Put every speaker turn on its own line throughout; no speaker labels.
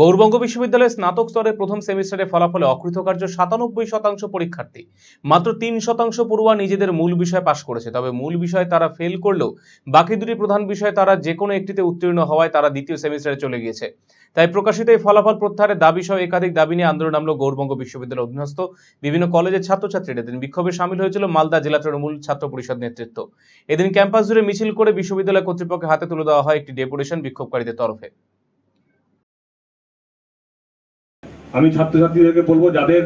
গৌরবঙ্গ বিশ্ববিদ্যালয়ের স্নাতক স্তরের প্রথম সেমিস্টারে ফলাফলে অকৃতকার্য সাতানব্বই শতাংশ পরীক্ষার্থী। মাত্র তিন শতাংশ পড়ুয়া নিজেদের মূল বিষয় পাশ করেছে। তবে মূল বিষয় তারা ফেল করলেও বাকি দুটি প্রধান বিষয় তারা যে কোনো একটিতে উত্তীর্ণ হওয়ায় তারা দ্বিতীয় সেমিস্টারে চলে গিয়েছে। তাই প্রকাশিত এই ফলাফল প্রত্যাহারের দাবি সহ একাধিক দাবি নিয়ে আন্দোলন নামল গৌরবঙ্গ বিশ্ববিদ্যালয়ের অধীনস্থ বিভিন্ন কলেজের ছাত্রছাত্রীরা। এদিন বিক্ষোভে সামিল হয়েছিল মালদা জেলা তৃণমূল ছাত্র পরিষদ নেতৃত্ব। এদিন ক্যাম্পাস জুড়ে মিছিল করে বিশ্ববিদ্যালয় কর্তৃপক্ষের হাতে তুলে দেওয়া হয় একটি ডেপুটেশন বিক্ষোভকারীদের তরফে।
আমি ছাত্রছাত্রীদেরকে বলব, যাদের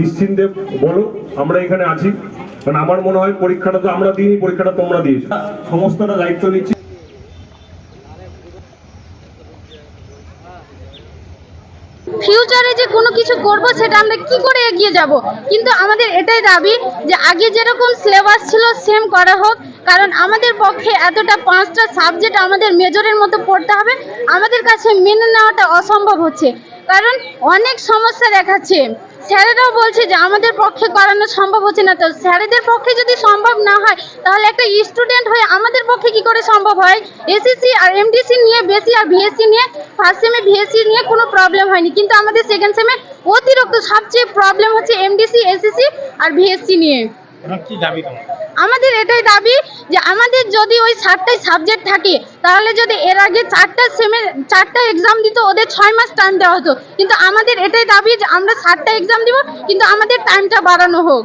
নিশ্চিন্তে বলো, আমরা এখানে আছি। কারণ আমার মনে হয় পরীক্ষাটা তো আমরা দিইনি, পরীক্ষাটা তোমরা দিয়েছ। সমস্তটা দায়িত্ব নিচ্ছি।
ফিউচারে যে কোনো কিছু করব, সেটা আমরা কি করে এগিয়ে যাব? কিন্তু আমাদের এটাই দাবি যে, আগে যেরকম সিলেবাস ছিল সেম করা হোক। কারণ আমাদের পক্ষে এতটা পাঁচটা সাবজেক্ট আমাদের মেজরের মতো পড়তে হবে। আমাদের কাছে মেনে নেওয়াটা অসম্ভব হচ্ছে। কারণ অনেক সমস্যা দেখাচ্ছে। স্যারেরাও বলছে যে, আমাদের পক্ষে করানো সম্ভব হচ্ছে না। তো স্যারেদের পক্ষে যদি সম্ভব না হয়, তাহলে একটা স্টুডেন্ট হয়ে আমাদের পক্ষে কি করে সম্ভব হয়? এসএসসি আর এমডিসি নিয়ে বেশি আর ভিএসসি নিয়ে ফার্স্ট সেমে ভিএসসি নিয়ে কোনো প্রবলেম হয়নি। কিন্তু আমাদের সেকেন্ড সেমে অতিরিক্ত সবচেয়ে প্রবলেম হচ্ছে এমডিসি, এসএসসি আর ভিএসসি নিয়ে। আমাদের এটাই দাবি যে আমাদের যদি ওই সাতটাই সাবজেক্ট থাকে, তাহলে যদি এর আগে চারটা সেমে চারটা এক্সাম দিত, ওদের ছয় মাস টাইম দেওয়া হতো। কিন্তু আমাদের এটাই দাবি যে আমরা সাতটা এক্সাম দিব, কিন্তু আমাদের টাইমটা বাড়ানো হোক।